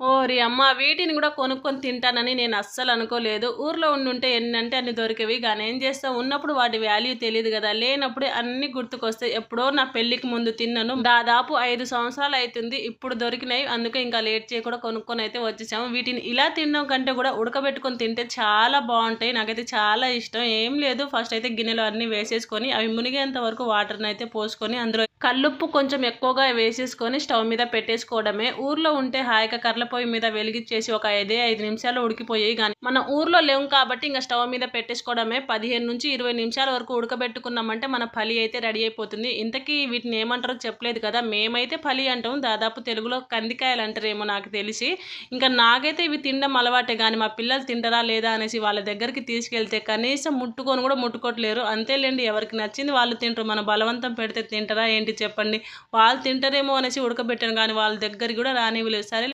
ఓరి అమ్మ వీటిని కూడా కొనుక్కొని తింటానని నేను అస్సలు అనుకోలేదు. ఊర్లో ఉండుంటే ఎన్నంటే అన్ని దొరికేవి. కానీ ఏం చేస్తావు? ఉన్నప్పుడు వాటి వాల్యూ తెలియదు కదా. లేనప్పుడే అన్ని గుర్తుకొస్తాయి. ఎప్పుడో నా పెళ్ళికి ముందు తిన్నాను. దాదాపు ఐదు సంవత్సరాలు అవుతుంది ఇప్పుడు దొరికినాయి అందుకే ఇంకా లేట్ చేయకుండా కొనుక్కొని అయితే వచ్చేసాము. వీటిని ఇలా తినడం కంటే కూడా ఉడకబెట్టుకొని తింటే చాలా బాగుంటాయి. నాకైతే చాలా ఇష్టం. ఏం లేదు. ఫస్ట్ అయితే గిన్నెలో అన్ని వేసేసుకొని అవి మునిగేంత వరకు వాటర్ని అయితే పోసుకొని అందులో కల్లుప్పు కొంచెం ఎక్కువగా వేసేసుకొని స్టవ్ మీద పెట్టేసుకోవడమే. ఊర్లో ఉంటే హాయిగా కర్ల పొయ్యి మీద వెలిగించేసి ఒక ఐదే ఐదు నిమిషాలు ఉడికిపోయాయి కానీ మన ఊర్లో లేవు కాబట్టి ఇంకా స్టవ్ మీద పెట్టేసుకోవడమే. పదిహేను నుంచి ఇరవై నిమిషాల వరకు ఉడకబెట్టుకున్నామంటే మన పలి అయితే రెడీ అయిపోతుంది. ఇంతకీ వీటిని ఏమంటారో చెప్పలేదు కదా. మేమైతే పలి అంటాం. దాదాపు తెలుగులో కందికాయలు అంటారేమో నాకు తెలిసి. ఇంకా నాకైతే ఇవి తినడం అలవాటే కానీ మా పిల్లలు తింటారా లేదా అనేసి వాళ్ళ దగ్గరికి తీసుకెళ్తే కనీసం ముట్టుకొని కూడా ముట్టుకోవట్లేరు అంతేలేండి ఎవరికి నచ్చింది వాళ్ళు తింటారు. మన బలవంతం పెడితే తింటారా ఏంటి చెప్పండి. వాళ్ళు తింటారేమో అనేసి ఉడకబెట్టాను కానీ వాళ్ళ దగ్గరికి కూడా రానివ్వలేదు. సరే